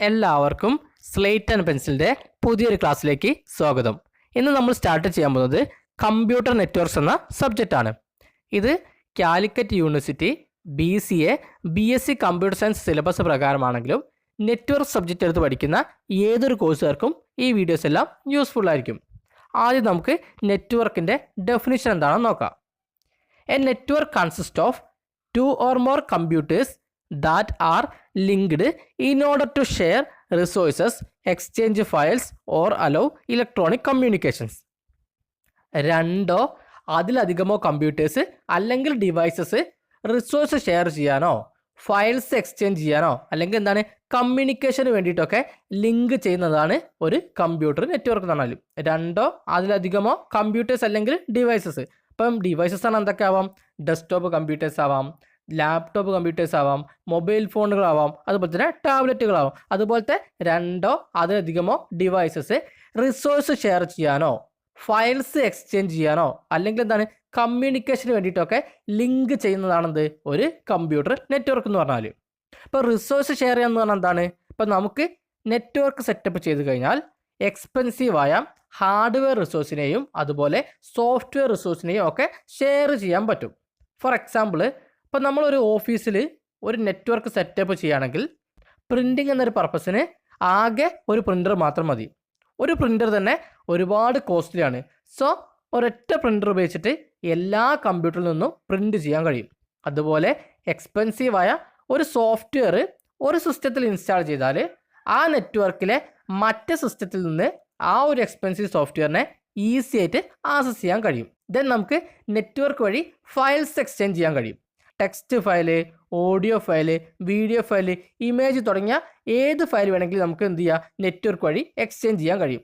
എല്ലാവർക്കും slate and പെൻസിലിന്റെ പുതിയൊരു ക്ലാസ്സിലേക്ക് സ്വാഗതം. ഇന്ന് നമ്മൾ സ്റ്റാർട്ട് ചെയ്യാൻ പോകുന്നത് കമ്പ്യൂട്ടർ നെറ്റ്വർക്ക്സ് എന്ന സബ്ജക്റ്റാണ് ഇത് Calicut university B C A B S C computer science syllabus പ്രകാരമാണെങ്കിലും network subject എടുത്ത് പഠിക്കുന്ന ഏതൊരു കോഴ്സുകാർക്കും ഈ വീഡിയോസ് എല്ലാം യൂസ്ഫുൾ ആയിരിക്കും. ആദ്യം നമുക്ക് നെറ്റ്വർക്കിന്റെ ഡെഫിനിഷൻ എന്താണെന്ന് നോക്കാം. A network consist of two or more computers that are linked in order to share resources, exchange files or allow electronic communications. രണ്ടോ അതിലധികമോ കമ്പ്യൂട്ടേഴ്സ് അല്ലെങ്കിൽ ഡിവൈസസ് റിസോഴ്സ് ഷെയർ ചെയ്യാനോ ഫയൽസ് എക്സ്ചേഞ്ച് ചെയ്യാനോ അല്ലെങ്കിൽ എന്താണ് കമ്മ്യൂണിക്കേഷന് വേണ്ടിയിട്ടൊക്കെ ലിങ്ക് ചെയ്യുന്നതാണ് ഒരു കമ്പ്യൂട്ടർ നെറ്റ്വർക്ക് എന്ന് പറഞ്ഞാലും. രണ്ടോ അതിലധികമോ കമ്പ്യൂട്ടേഴ്സ് അല്ലെങ്കിൽ ഡിവൈസസ് ഇപ്പം ഡിവൈസസ് ആണ് എന്തൊക്കെ ആവാം? ഡെസ്ക്ടോപ്പ് കമ്പ്യൂട്ടേഴ്സ് ആവാം. ലാപ്ടോപ്പ് കമ്പ്യൂട്ടേഴ്സ് ആവാം മൊബൈൽ ഫോണുകളാവാം അതുപോലെ തന്നെ ടാബ്ലറ്റുകളാവാം അതുപോലത്തെ രണ്ടോ അതിലധികമോ ഡിവൈസസ് റിസോഴ്സ് ഷെയർ ചെയ്യാനോ ഫയൽസ് എക്സ്ചേഞ്ച് ചെയ്യാനോ അല്ലെങ്കിൽ എന്താണ് കമ്മ്യൂണിക്കേഷന് വേണ്ടിയിട്ടൊക്കെ ലിങ്ക് ചെയ്യുന്നതാണെന്ത്? ഒരു കമ്പ്യൂട്ടർ നെറ്റ്വർക്ക് എന്ന് പറഞ്ഞാൽ ഇപ്പോൾ റിസോഴ്സ് ഷെയർ ചെയ്യാന്ന് പറഞ്ഞാൽ എന്താണ്? ഇപ്പം നമുക്ക് നെറ്റ്വർക്ക് സെറ്റപ്പ് ചെയ്ത് കഴിഞ്ഞാൽ എക്സ്പെൻസീവായ ഹാർഡ്വെയർ റിസോഴ്സിനെയും അതുപോലെ സോഫ്റ്റ്വെയർ റിസോഴ്സിനെയും ഒക്കെ ഷെയർ ചെയ്യാൻ പറ്റും. ഫോർ എക്സാമ്പിൾ ഇപ്പം നമ്മളൊരു ഓഫീസിൽ ഒരു നെറ്റ്വർക്ക് സെറ്റപ്പ് ചെയ്യുകയാണെങ്കിൽ പ്രിന്റിംഗ് എന്നൊരു പർപ്പസിന് ആകെ ഒരു പ്രിന്റർ മാത്രം മതി. ഒരു പ്രിന്റർ തന്നെ ഒരുപാട് കോസ്റ്റ്ലിയാണ് സോ ഒരൊറ്റ പ്രിന്റർ ഉപയോഗിച്ചിട്ട് എല്ലാ കമ്പ്യൂട്ടറിൽ നിന്നും പ്രിന്റ് ചെയ്യാൻ കഴിയും. അതുപോലെ എക്സ്പെൻസീവായ ഒരു സോഫ്റ്റ്വെയർ ഒരു സിസ്റ്റത്തിൽ ഇൻസ്റ്റാൾ ചെയ്താൽ ആ നെറ്റ്വർക്കിലെ മറ്റ് സിസ്റ്റത്തിൽ നിന്ന് ആ ഒരു എക്സ്പെൻസീവ് സോഫ്റ്റ്വെയറിനെ ഈസി ആയിട്ട് ആക്സസ് ചെയ്യാൻ കഴിയും. ദെൻ നമുക്ക് നെറ്റ്വർക്ക് വഴി ഫയൽസ് എക്സ്ചേഞ്ച് ചെയ്യാൻ കഴിയും. Text file audio file video file image തുടങ്ങിയ ഏത് ഫയൽ വേണമെങ്കിലും നമുക്ക് എന്ത് ചെയ്യാം? നെറ്റ്വർക്ക് വഴി എക്സ്ചേഞ്ച് ചെയ്യാൻ കഴിയും.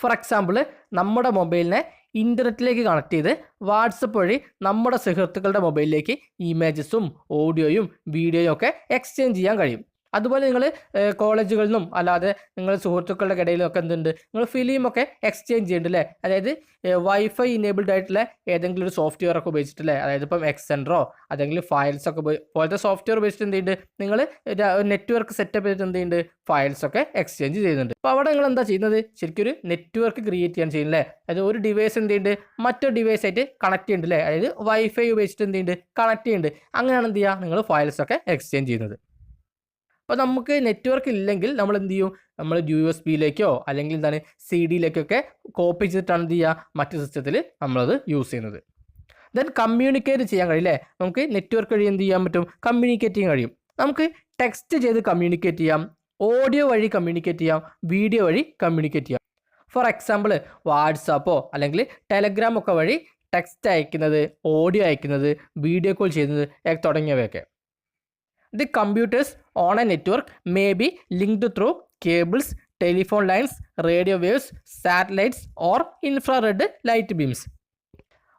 ഫോർ എക്സാമ്പിൾ നമ്മുടെ മൊബൈലിനെ ഇന്റർനെറ്റിലേക്ക് കണക്ട് ചെയ്ത് വാട്സപ്പ് വഴി നമ്മുടെ സുഹൃത്തുക്കളുടെ മൊബൈലിലേക്ക് ഇമേജസും ഓഡിയോയും വീഡിയോയും ഒക്കെ എക്സ്ചേഞ്ച് ചെയ്യാൻ കഴിയും. അതുപോലെ നിങ്ങൾ കോളേജുകളിൽ നിന്നും അല്ലാതെ നിങ്ങൾ സുഹൃത്തുക്കളുടെ ഇടയിലും ഒക്കെ എന്തുണ്ട്? നിങ്ങൾ ഫിലിമൊക്കെ എക്സ്ചേഞ്ച് ചെയ്യുന്നുണ്ട് അല്ലേ അതായത് വൈഫൈ ഇനേബിൾഡ് ആയിട്ടുള്ള ഏതെങ്കിലും ഒരു സോഫ്റ്റ്വെയർ ഒക്കെ ഉപയോഗിച്ചിട്ടില്ലേ അതായത് ഇപ്പം എക്സെൻഡറോ അല്ലെങ്കിൽ ഫയൽസ് ഒക്കെ പോലത്തെ സോഫ്റ്റ്വെയർ ഉപയോഗിച്ചിട്ട് എന്ത് ചെയ്യുന്നുണ്ട് നിങ്ങൾ നെറ്റ്വർക്ക് സെറ്റപ്പ് ചെയ്തിട്ട് എന്ത് ചെയ്യുന്നുണ്ട് ഫയൽസ് ഒക്കെ എക്സ്ചേഞ്ച് ചെയ്യുന്നുണ്ട് അപ്പോൾ അവിടെ നിങ്ങൾ എന്താ ചെയ്യുന്നത്? ശരിക്കും ഒരു നെറ്റ്വർക്ക് ക്രിയേറ്റ് ചെയ്യാൻ ചെയ്യുന്നില്ലേ അതായത് ഒരു ഡിവൈസ് എന്ത് ചെയ്യുന്നുണ്ട് മറ്റൊരു ഡിവൈസ് ആയിട്ട് കണക്ട് ചെയ്യുന്നുണ്ട് അല്ലേ അതായത് വൈഫൈ ഉപയോഗിച്ചിട്ട് എന്ത് ചെയ്യുന്നുണ്ട് കണക്ട് ചെയ്യുന്നുണ്ട് അങ്ങനെയാണ് എന്ത് ചെയ്യുക? നിങ്ങൾ ഫയൽസ് ഒക്കെ എക്സ്ചേഞ്ച് ചെയ്യുന്നത്. അപ്പോൾ നമുക്ക് നെറ്റ്വർക്ക് ഇല്ലെങ്കിൽ നമ്മൾ എന്ത് ചെയ്യും? നമ്മൾ യു എസ് ബിയിലേക്കോ അല്ലെങ്കിൽ എന്താണ് സി ഡിയിലേക്കൊക്കെ കോപ്പി ചെയ്തിട്ടാണ് എന്ത് ചെയ്യുക? മറ്റു സിസ്റ്റത്തിൽ നമ്മളത് യൂസ് ചെയ്യുന്നത്. ദെൻ കമ്മ്യൂണിക്കേറ്റ് ചെയ്യാൻ കഴിയും അല്ലേ നമുക്ക് നെറ്റ്വർക്ക് വഴി എന്ത് ചെയ്യാൻ പറ്റും? കമ്മ്യൂണിക്കേറ്റ് ചെയ്യാൻ കഴിയും. നമുക്ക് ടെക്സ്റ്റ് ചെയ്ത് കമ്മ്യൂണിക്കേറ്റ് ചെയ്യാം. ഓഡിയോ വഴി കമ്മ്യൂണിക്കേറ്റ് ചെയ്യാം. വീഡിയോ വഴി കമ്മ്യൂണിക്കേറ്റ് ചെയ്യാം. ഫോർ എക്സാമ്പിൾ വാട്സാപ്പോ അല്ലെങ്കിൽ ടെലഗ്രാം ഒക്കെ വഴി ടെക്സ്റ്റ് അയക്കുന്നത് ഓഡിയോ അയക്കുന്നത് വീഡിയോ കോൾ ചെയ്യുന്നത് തുടങ്ങിയവയൊക്കെ. The computers on a network may be linked through cables, telephone lines, radio waves, satellites or infrared light beams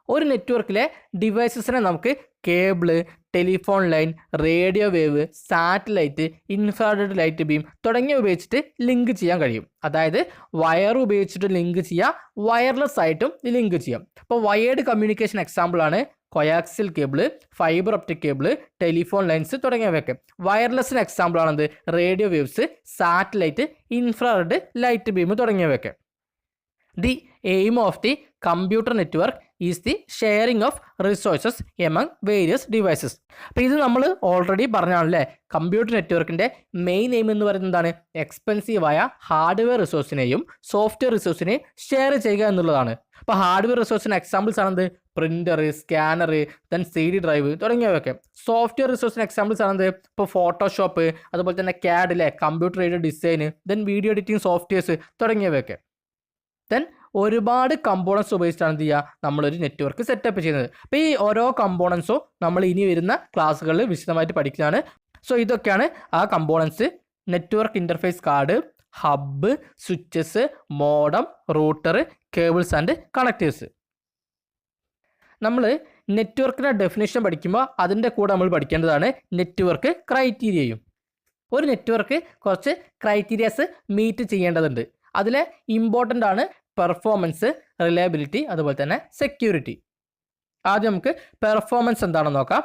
ഒരു നെറ്റ്വർക്കിലെ ഡിവൈസസിനെ നമുക്ക് cable telephone line radio wave satellite infrared light beam തുടങ്ങിയ ഉപയോഗിച്ചിട്ട് link ചെയ്യാൻ കഴിയും. അതായത് വയർ ഉപയോഗിച്ചിട്ട് ലിങ്ക് ചെയ്യാം വയർലെസ് ആയിട്ടും ലിങ്ക് ചെയ്യാം. അപ്പോൾ വയേർഡ് കമ്മ്യൂണിക്കേഷൻ എക്സാമ്പിളാണ് coaxial cable fibre optic cable telephone lines തുടങ്ങിയവയൊക്കെ. വയർലെസ്സിന് എക്സാമ്പിൾ ആണത് radio waves satellite infrared light beam തുടങ്ങിയവയൊക്കെ. The aim of the computer network is the sharing of resources among various devices അപ്പോൾ ഇത് നമ്മൾ ഓൾറെഡി പറഞ്ഞാണല്ലേ? Computer നെറ്റ്വർക്കിന്റെ മെയിൻ എയിം എന്ന് പറയുന്നത് എന്താണ്? എക്സ്പെൻസീവായ ഹാർഡ്വെയർ റിസോഴ്സിനെയും സോഫ്റ്റ്വെയർ റിസോഴ്സിനെയും ഷെയർ ചെയ്യുക എന്നുള്ളതാണ്. അപ്പോൾ ഹാർഡ്വെയർ റിസോഴ്സിന് examples ആണെന്ത്? Printer scanner then C D drive തുടങ്ങിയവയൊക്കെ. സോഫ്റ്റ്വെയർ റിസോഴ്സിന് എക്സാമ്പിൾസ് ആണെന്ത്? ഇപ്പോൾ ഫോട്ടോഷോപ്പ് അതുപോലെ തന്നെ ക്യാഡിലെ കമ്പ്യൂട്ടർ എയ്ഡ് ഡിസൈന് ദെൻ വീഡിയോ എഡിറ്റിംഗ് സോഫ്റ്റ്വെയർസ് തുടങ്ങിയവയൊക്കെ. ദെൻ ഒരുപാട് കമ്പോണൻസ് ഉപയോഗിച്ചിട്ടാണ് എന്ത് ചെയ്യുക? നമ്മളൊരു നെറ്റ്വർക്ക് സെറ്റപ്പ് ചെയ്യുന്നത്. അപ്പോൾ ഈ ഓരോ കമ്പോണൻസും നമ്മൾ ഇനി വരുന്ന ക്ലാസ്സുകളിൽ വിശദമായിട്ട് പഠിക്കുന്നതാണ് സോ ഇതൊക്കെയാണ് ആ components network interface card hub switches modem router cables and connectors നമ്മൾ നെറ്റ്വർക്കിന്റെ ഡെഫിനേഷൻ പഠിക്കുമ്പോൾ അതിന്റെ കൂടെ നമ്മൾ പഠിക്കേണ്ടതാണ് നെറ്റ്വർക്ക് ക്രൈറ്റീരിയയും ഒരു നെറ്റ്വർക്ക് കുറച്ച് ക്രൈറ്റീരിയാസ് മീറ്റ് ചെയ്യേണ്ടതുണ്ട്. അതിലെ ഇമ്പോർട്ടന്റ് ആണ് പെർഫോമൻസ് റിലയബിലിറ്റി അതുപോലെ തന്നെ സെക്യൂരിറ്റി ആദ്യം നമുക്ക് പെർഫോമൻസ് എന്താണെന്ന് നോക്കാം.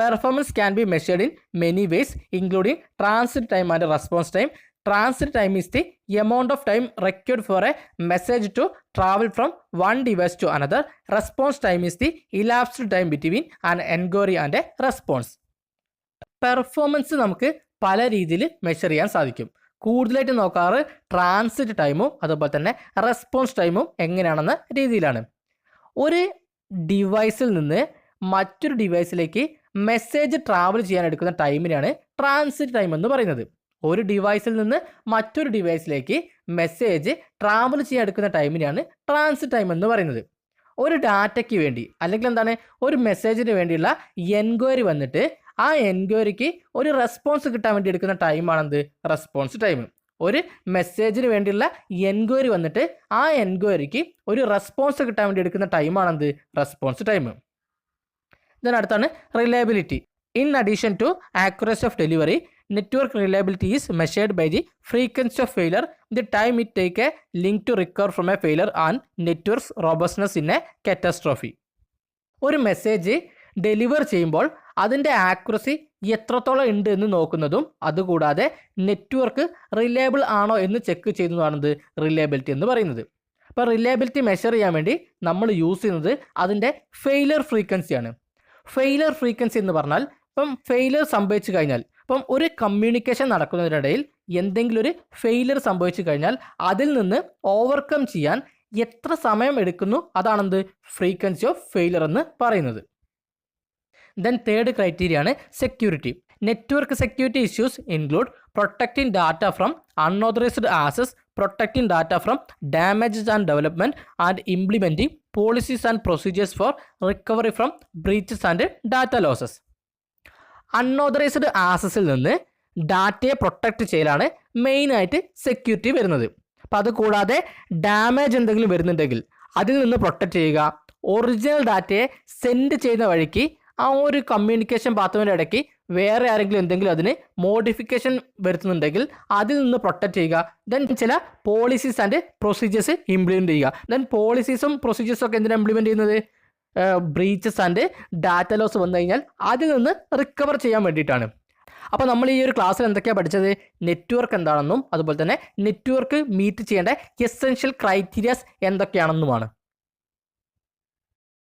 Performance can be measured in many ways including transit time and response time transit time is the amount of time required for a message to travel from one device to another response time is the elapsed time between an enquiry and a response performance നമുക്ക് പല രീതിയിൽ measure ചെയ്യാൻ സാധിക്കും. കൂടുതലായിട്ട് നോക്കാറ് transit ടൈമും അതുപോലെ തന്നെ റെസ്പോൺസ് ടൈമും എങ്ങനെയാണെന്ന രീതിയിലാണ്. ഒരു ഡിവൈസിൽ നിന്ന് മറ്റൊരു ഡിവൈസിലേക്ക് മെസ്സേജ് ട്രാവൽ ചെയ്യാൻ എടുക്കുന്ന ടൈമിനാണ് ട്രാൻസിറ്റ് ടൈം എന്ന് പറയുന്നത്. ഒരു ഡിവൈസിൽ നിന്ന് മറ്റൊരു ഡിവൈസിലേക്ക് മെസ്സേജ് ട്രാവൽ ചെയ്യാൻ എടുക്കുന്ന ടൈമിനാണ് ട്രാൻസിറ്റ് ടൈം എന്ന് പറയുന്നത്. ഒരു ഡാറ്റയ്ക്ക് വേണ്ടി അല്ലെങ്കിൽ എന്താണ് ഒരു മെസ്സേജിന് വേണ്ടിയുള്ള എൻക്വയറി വന്നിട്ട് ആ എൻക്വയറിക്ക് ഒരു റെസ്പോൺസ് കിട്ടാൻ വേണ്ടി എടുക്കുന്ന ടൈമാണെന്ത് റെസ്പോൺസ് ടൈം ഒരു മെസ്സേജിന് വേണ്ടിയുള്ള എൻക്വയറി വന്നിട്ട് ആ എൻക്വയറിക്ക് ഒരു റെസ്പോൺസ് കിട്ടാൻ വേണ്ടി എടുക്കുന്ന ടൈമാണെന്ത് response time ഇതിനടുത്താണ് reliability in addition to accuracy of delivery network reliability is measured by the frequency of failure the time it take a link to recover from a failure and networks robustness in a catastrophe ഒരു message deliver ചെയ്യുമ്പോൾ അതിന്റെ accuracy എത്രത്തോളം ഉണ്ട് എന്ന് നോക്കുന്നതും അതുകൂടാതെ network reliable ആണോ എന്ന് ചെക്ക് ചെയ്യുന്നതാണത് റിലയബിലിറ്റി എന്ന് പറയുന്നത്. അപ്പോൾ റിലയബിലിറ്റി മെഷർ ചെയ്യാൻ വേണ്ടി നമ്മൾ യൂസ് ചെയ്യുന്നത് അതിന്റെ ഫെയിലർ ഫ്രീക്വൻസിയാണ് ഫെയിലർ ഫ്രീക്വൻസി എന്ന് പറഞ്ഞാൽ ഇപ്പം ഫെയിലർ സംഭവിച്ചു കഴിഞ്ഞാൽ ഇപ്പം ഒരു കമ്മ്യൂണിക്കേഷൻ നടക്കുന്നതിനിടയിൽ എന്തെങ്കിലും ഒരു ഫെയിലർ സംഭവിച്ചു കഴിഞ്ഞാൽ അതിൽ നിന്ന് ഓവർകം ചെയ്യാൻ എത്ര സമയം എടുക്കുന്നു? അതാണെന്ത്? ഫ്രീക്വൻസി ഓഫ് ഫെയിലർ എന്ന് പറയുന്നത്. ദെൻ തേർഡ് ക്രൈറ്റീരിയ ആണ് security network security issues include protecting data from unauthorised access protecting data from damages and development and implementing policies and procedures for recovery from breaches and data losses unauthorised ആസസിൽ നിന്ന് ഡാറ്റയെ protect ചെയ്യലാണ് മെയിനായിട്ട് security വരുന്നത്. അപ്പോൾ അത് കൂടാതെ damage എന്തെങ്കിലും വരുന്നുണ്ടെങ്കിൽ അതിൽ നിന്ന് പ്രൊട്ടക്റ്റ് ചെയ്യുക. ഒറിജിനൽ ഡാറ്റയെ സെൻഡ് ചെയ്യുന്ന വഴിക്ക് ആ ഒരു കമ്മ്യൂണിക്കേഷൻ പാത്തവിന്റെ ഇടയ്ക്ക് വേറെ ആരെങ്കിലും എന്തെങ്കിലും അതിന് മോഡിഫിക്കേഷൻ വരുത്തുന്നുണ്ടെങ്കിൽ അതിൽ നിന്ന് പ്രൊട്ടക്റ്റ് ചെയ്യുക. ദെൻ ചില പോളിസീസ് ആൻഡ് പ്രൊസീജിയേഴ്സ് ഇംപ്ലിമെന്റ് ചെയ്യുക. ദെൻ പോളിസീസും പ്രൊസീജിയേഴ്സും ഒക്കെ എന്തിനാണ് ഇംപ്ലിമെന്റ് ചെയ്യുന്നത്? ബ്രീച്ചസ് ആൻഡ് ഡാറ്റ ലോസ് വന്നു കഴിഞ്ഞാൽ അതിൽ നിന്ന് റിക്കവർ ചെയ്യാൻ വേണ്ടിയിട്ടാണ്. അപ്പോൾ നമ്മൾ ഈ ഒരു ക്ലാസ്സിൽ എന്തൊക്കെയാണ് പഠിച്ചത്? നെറ്റ്വർക്ക് എന്താണെന്നും അതുപോലെ തന്നെ നെറ്റ്വർക്ക് മീറ്റ് ചെയ്യേണ്ട എസെൻഷ്യൽ ക്രൈറ്റീരിയാസ് എന്തൊക്കെയാണെന്നുമാണ്.